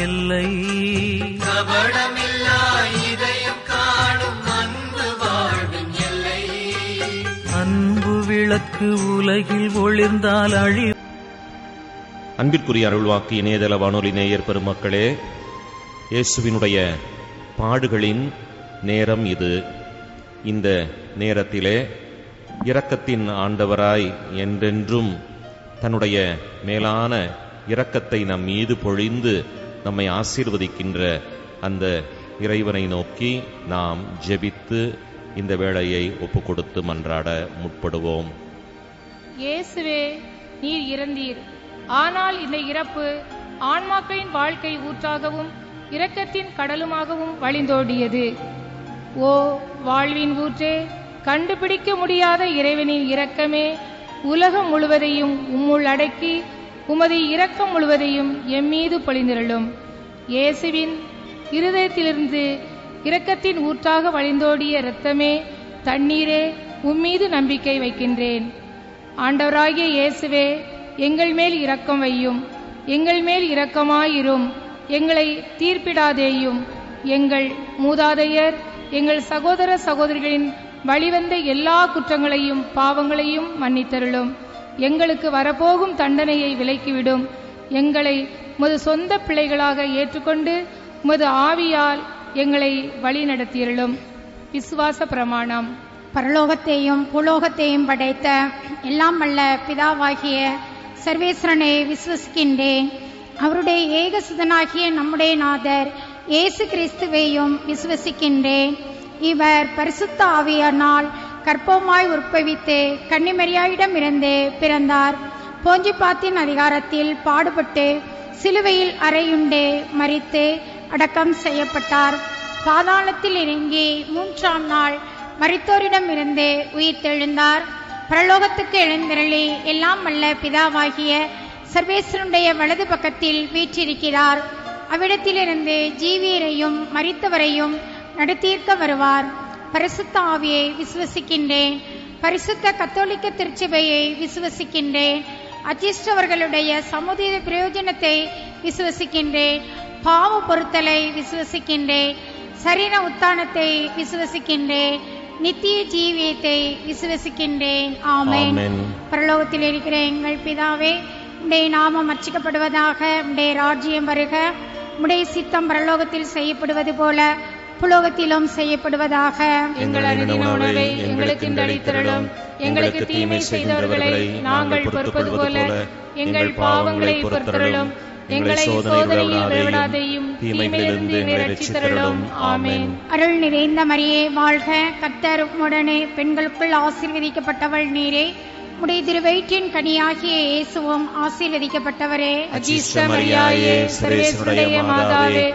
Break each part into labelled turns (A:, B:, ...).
A: எல்லை
B: கபடமில்லா இதயம் காணும் அன்பு வாழ்வின் எல்லை.
A: அன்பு விளக்கு உலகில் ஒளிர்ந்தால் அழி
C: அன்பிற்குரிய அருள்வாக்கு இணையதள வானொலி நேயர் பெருமக்களே இயேசுவினுடைய பாடுகளின் நேரம் இது. இந்த நேரத்திலே இரக்கத்தின் ஆண்டவராய் என்றென்றும் தன்னுடைய மேலான இரக்கத்தை நம் மீது பொழிந்து நம்மை ஆசீர்வதிக்கின்ற அந்த இறைவனை நோக்கி நாம் ஜெபித்து இந்த வேளையை ஒப்புக்கொடுத்து மன்றாட முற்படுவோம்.
D: இயேசுவே நீர் இறந்தீர். ஆனால் இந்த இறப்பு ஆன்மாக்களின் வாழ்க்கை ஊற்றாகவும் இரக்கத்தின் கடலுமாகவும் வழிந்தோடியது. ஓ வாழ்வின் ஊற்றே கண்டுபிடிக்க முடியாத இறைவனின் இரக்கமே உலகம் முழுவதையும் உம்முள் அடக்கி உமது இரக்கம் முழுவதையும் எம்மீது பொழிந்திரளும். இயேசுவின் இருதயத்திலிருந்து இரக்கத்தின் ஊற்றாக வழிந்தோடிய இரத்தமே தண்ணீரே உம்மீது நம்பிக்கை வைக்கின்றேன். ஆண்டவராகிய இயேசுவே எங்கள் மேல் இரக்கம் வையும். எங்கள் மேல் இரக்கமாயிரும். எங்களை தீர்ப்பிடாதேயும். எங்கள் மூதாதையர் எங்கள் சகோதர சகோதரிகளின் வழிவந்த எல்லா குற்றங்களையும் பாவங்களையும் மன்னித்தருளும். எங்களுக்கு வரப்போகும் தண்டனையை விலக்கிவிடும். எங்களை உமது சொந்த பிள்ளைகளாக ஏற்றுக்கொண்டு உமது ஆவியால் எங்களை வழிநடத்தியிருளும் விசுவாச பிரமாணம்.
E: பரலோகத்தையும் பூலோகத்தையும் படைத்த எல்லாம் வல்ல பிதாவாகிய சர்வேஸ்வரனை விசுவசிக்கின்றேன் அவருடைய ஏகசுதனாகிய நம்முடைய நாதர் இயேசு கிறிஸ்துவையும் விசுவசிக்கின்றேன் இவர் பரிசுத்த ஆவியானால் கற்பமாய் உற்பவித்து கன்னிமரியாயிடமிருந்து பிறந்தார். போஞ்சிப்பாத்தின் அதிகாரத்தில் பாடுபட்டு சிலுவையில் அறையுண்டு மறித்து அடக்கம் செய்யப்பட்டார். பாதாளத்தில் இறங்கி மூன்றாம் நாள் மரித்தோரிடமிருந்து உயிர் தெழுந்தார் பரலோகத்துக்கு எழுந்திரளி எல்லாம் வல்ல பிதாவாகிய சர்வேஸ்வருடைய வலது பக்கத்தில் வீற்றிருக்கிறார். அவ்விடத்திலிருந்து ஜீவியரையும் மறித்தவரையும் நடத்தீர்க்க வருவார். பரிசுத்த ஆவியை விசுவசிக்கின்றேன். பரிசுத்த கத்தோலிக்க திருச்சபையை விசுவசிக்கின்றேன். அச்சிஷ்டவர்களுடைய சமுதாய பிரயோஜனத்தை விசுவசிக்கின்றேன். பாவ பொருத்தலை விசுவசிக்கின்றேன். சரீர உத்தானத்தை விசுவசிக்கின்றேன். நித்திய ஜீவியத்தை விசுவசிக்கின்றேன். ஆமென். பரலோகத்தில் இருக்கிற எங்கள் பிதாவே உடைய நாமம் அர்ச்சிக்கப்படுவதாக உடைய ராஜ்யம் வருக. உடைய சித்தம் பரலோகத்தில் செய்யப்படுவது போல புலோகத்திலும் செய்யப்படுவதாக.
D: எங்கள் அனுதின உணவை எங்களுக்கு இன்று அளித்தருளும் எங்களுக்கு தீமை செய்தவர்களை நாங்கள் பொறுப்பது போல எங்கள் பாவங்களை பொறுத்தருளும். எங்களை சோதனையில் விளைவிடாதையும் தீமையிலிருந்து ரட்சித்தருளும். ஆமென்.
E: அருள் நிறைந்த மரியே வாழ்க. கர்த்தர் உடனே பெண்களுக்குள் ஆசீர்வதிக்கப்பட்டவள் நீரே. உடைய திருவயிற்றின் கனியாகிய இயேசுவும் ஆசீர்வதிக்கப்பட்டவரே.
D: அஜீஷ்ட மரியாயே சர்வேஸ்வருடைய மாதாவே.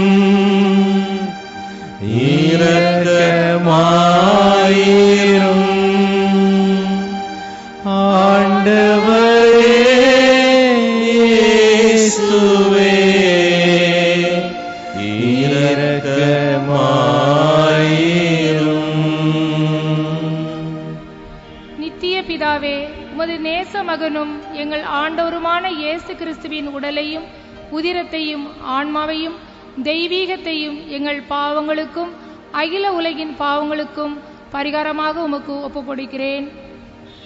D: பாவங்களுக்கும் அகில உலகின் பாவங்களுக்கும் பரிகாரமாக உமக்கு ஒப்புக் கொடுக்கிறேன்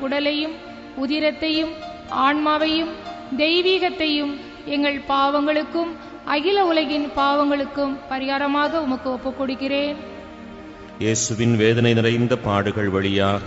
D: உடலையும் உதிரத்தையும் ஆன்மாவையும் தெய்வீகத்தையும் எங்கள் பாவங்களுக்கும் அகில உலகின் பாவங்களுக்கும் பரிகாரமாக உமக்கு ஒப்புக் கொடுக்கிறேன்
C: இயேசுவின் வேதனை நிறைந்த பாடுகள் வழியாக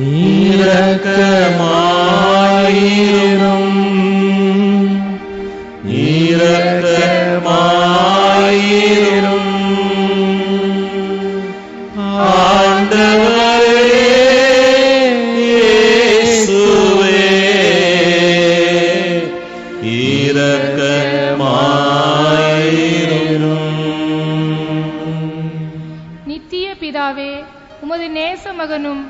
A: நீரக்கமாயிரும். நீரக்கமாயிரும். ஆண்டவரே இயேசுவே இரக்கமாயிரும்.
D: நித்திய பிதாவே உமது நேச மகனும்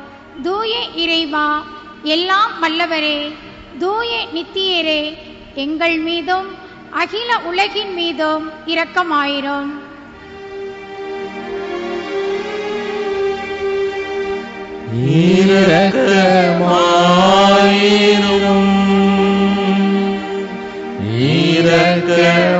E: தூய இறைவா எல்லாம் வல்லவரே தூய நித்தியரே எங்கள் மீதும் அகில உலகின் மீதும் இரக்கமாயிரும்.
A: இரக்கமாயிரும். இரக்கமாயிரும்.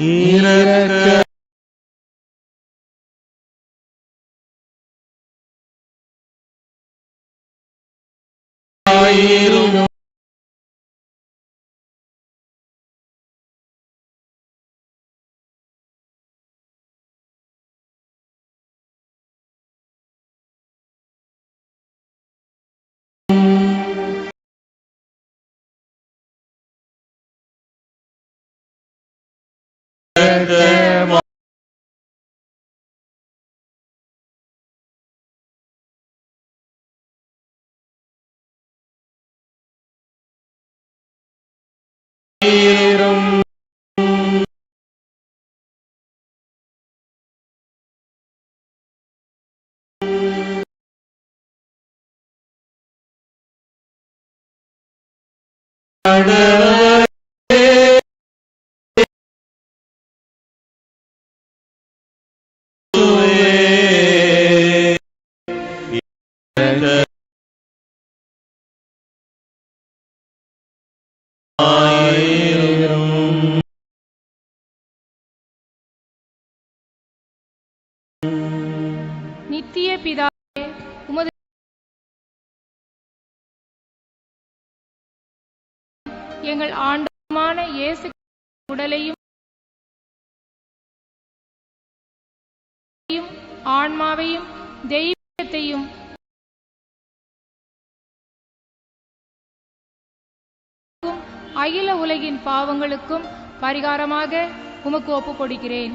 A: இரக்க ஆயிரும் ஆயிரும்.
D: எங்கள் ஆண்டமான இயேசு உடலையும் ஆன்மாவையும் தெய்வத்தையும் அகில உலகின் பாவங்களுக்கும் பரிகாரமாக உமக்கு ஒப்புக் கொடுக்கிறேன்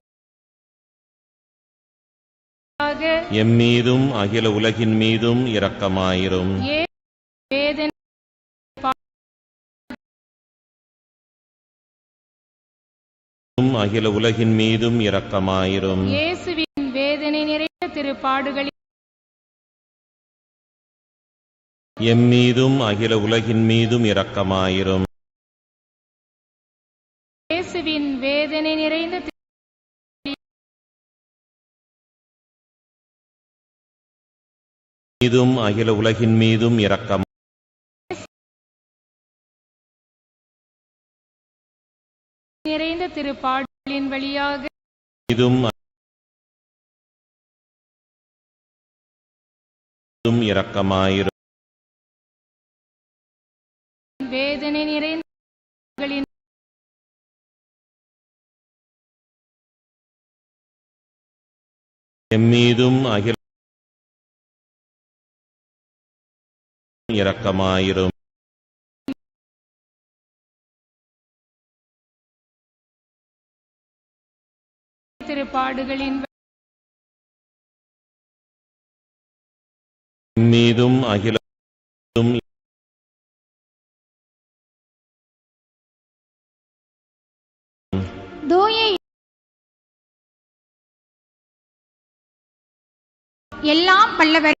C: எம்மீதும் அகில உலகின் மீதும் இரக்கமாயிரும். அகில உலகின் மீதும் இரக்கமாயிரும்.
D: இயேசுவின் வேதனை நிறைந்த திருப்பாடுகளின்
C: எம்மீதும் அகில உலகின் மீதும் இரக்கமாயிரும். மீதும் அகில உலகின் மீதும் இரக்கம்.
D: நிறைந்த திருப்பாடுகளின் வழியாக
C: மீதும் இரக்கமாயிரும்
D: வேதனை நிறைந்த
C: எம்மீதும் அகில இரக்கமாயிரும்.
D: திருப்பாடுகளின்
C: மீதும் அகில மீதும்
E: தூய எல்லாம் வல்லவர்.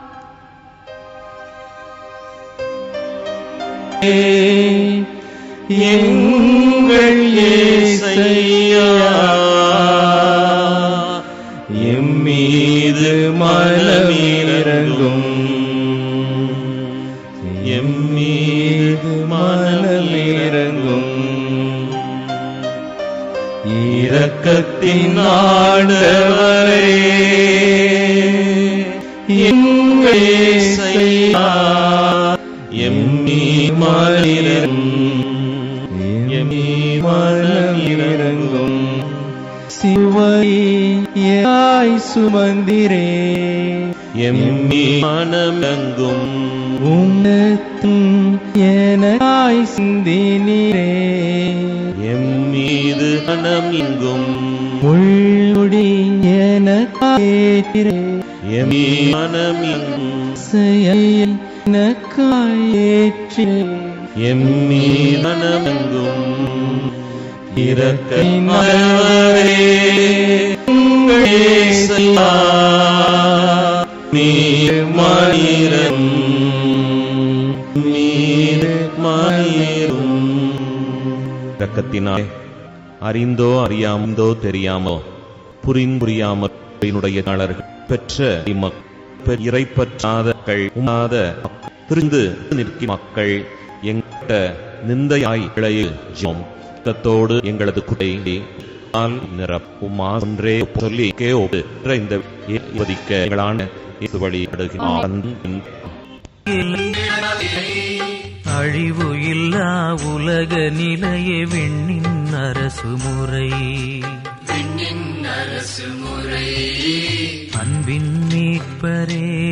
A: எங்கள் இயேசையா எம்மீது மனமிரங்கும் எம்மீது மனமிரங்கும் இரக்கத்தின் ஆண்டவரே. சுமந்திரே. எம்மீ மனமெங்கும் உன்னத்தும் எனக்காய் சிந்தினீரே. எம்மீது மனம் இங்கும் உள்முடி எனக்காயேற்றே எம்மீ மனம் இங்கும் செயல் எனக்காயேற்றே எம்மீ மனமெங்கும் இரக்கமானவரே நீர் நீர்
C: இரக்கத்தினால் அறிந்தோ அறியாமந்தோ தெரியாமோ புரிந்துரியாமல் என்னுடைய நாளர்கள் பெற்ற இம்மக் இறைப்பற்றாதகள் உண்ணாத பிரிந்து நிற்கும் மக்கள் எங்கிட்ட நிந்தையாய் இழைய ஜோம் தத்தோடு எங்களது குடை ஆல் நிரப்புமா ஒன்றே சொல்லி கேஓடு என்ற இந்த எங்களான இது வழி
F: அழிவு இல்லா உலக நிலைய விண்ணின் அரசு முறை.
B: விண்ணின் அரசு முறை.
F: அன்பின் மீட்பரே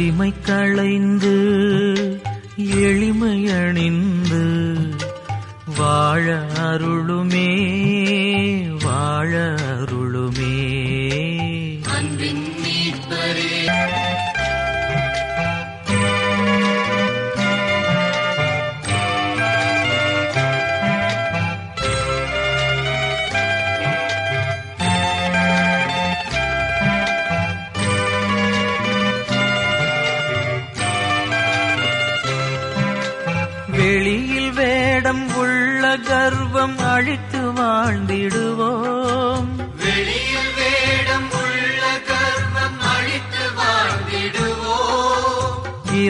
B: அடிமை
F: வலிமை களைந்து எளிமையணிந்து வாழ அருளுமே.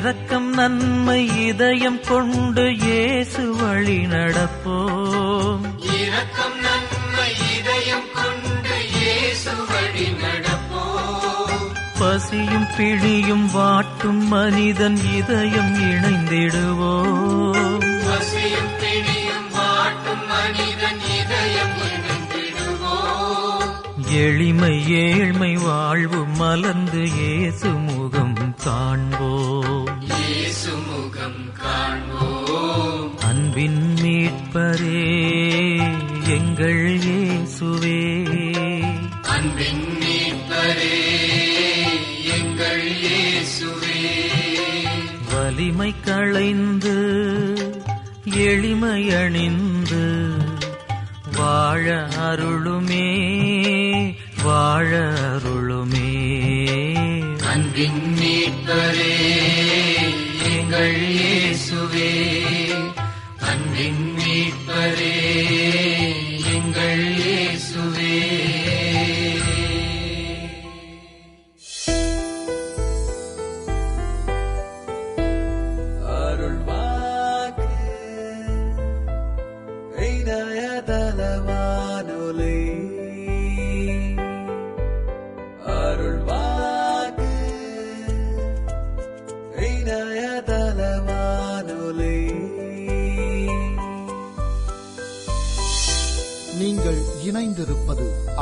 F: இரக்கம் நன்மை இதயம் கொண்டு இயேசு வழி நடப்போம்.
B: இரக்கம் நன்மை இதயம் கொண்டு இயேசு வழி நடப்போம்.
F: பசியும் பிழியும் வாட்டும் மனிதன் இதயம் இணைந்திடுவோம்.
B: பசியும் பிணியும் வாட்டும் மனிதன் இதயம்
F: எளிமை ஏழ்மை வாழ்வு மலர்ந்து இயேசு முகம் காண்போம்.
B: முகம் காண்போம்
F: அன்பின் மீட்பரே எங்கள் இயேசுவே.
B: அன்பின் மீட்பரே எங்கள் இயேசுவே.
F: வலிமை களைந்து எளிமை அணிந்து வாழ அருளுமே வாழ அருளுமே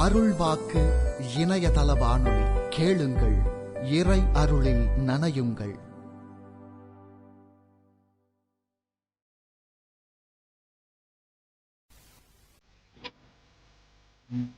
G: அருள் வாக்கு இணையதள வானொலி கேளுங்கள் இறை அருளில் நனையுங்கள்
F: Mm-hmm.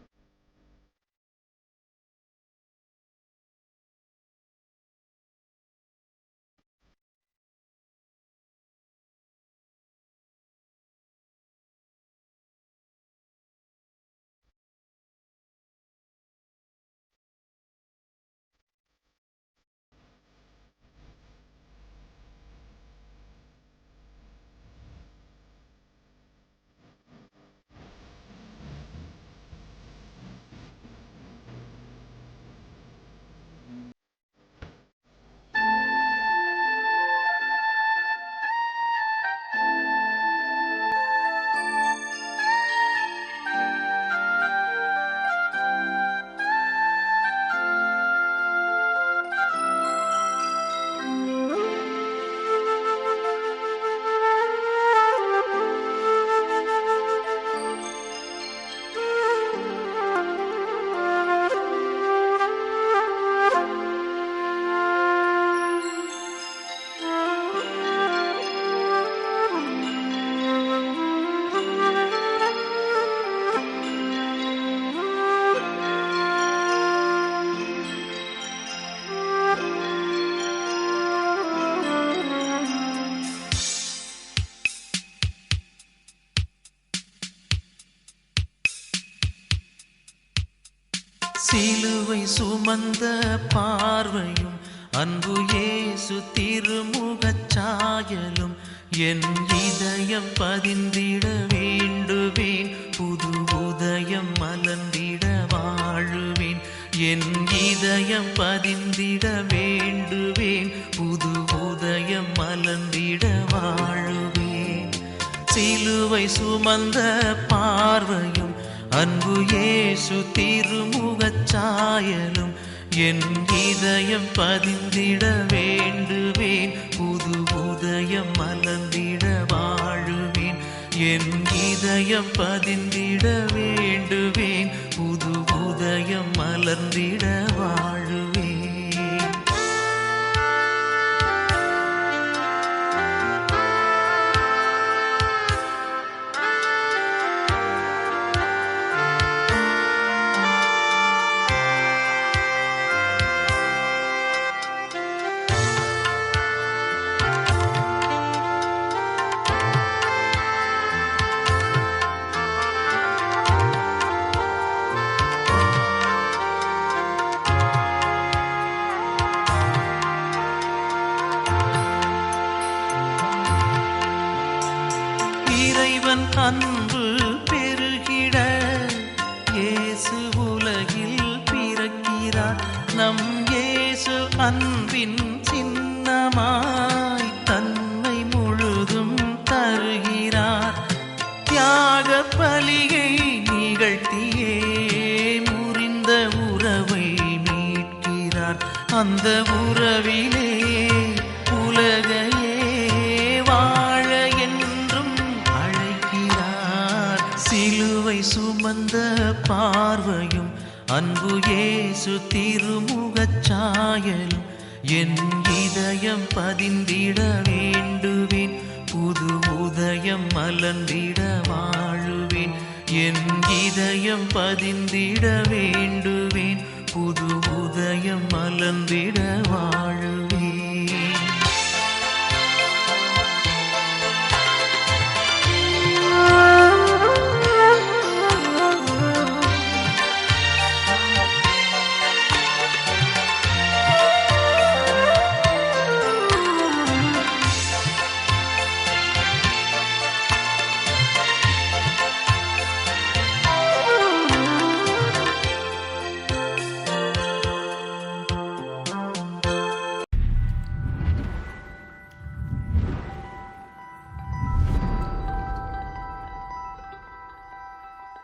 F: சுமந்த பார்வையும் அன்பு ஏசு திருமுகச் சாயலும் என் இதயம் பதிந்திட வேண்டுவேன் புது உதயம் மலர்ந்திட வாழுவேன். என் இதயம் பதிந்திட வேண்டுவேன் புது உதயம் மலர்ந்திட வாழுவேன். சிலுவை சுமந்த பார்வையும் அன்பு ஏசு திருமுகச் சாயலும் என் இதயம் பதிந்திட வேண்டுவேன். புது உதயம் மலர்ந்திட வாழுவேன். என் இதயம் பதிந்திட வேண்டுவேன். புது உதயம் மலர்ந்திட வாழுவேன் திருமுகச் சாயலும் என் இதயம் பதிந்திட வேண்டுவேன். புது உதயம் மலர்ந்திட வாழுவேன். என் இதயம் பதிந்திட வேண்டுவேன். புது உதயம் மலர்ந்திட வாழுவேன்.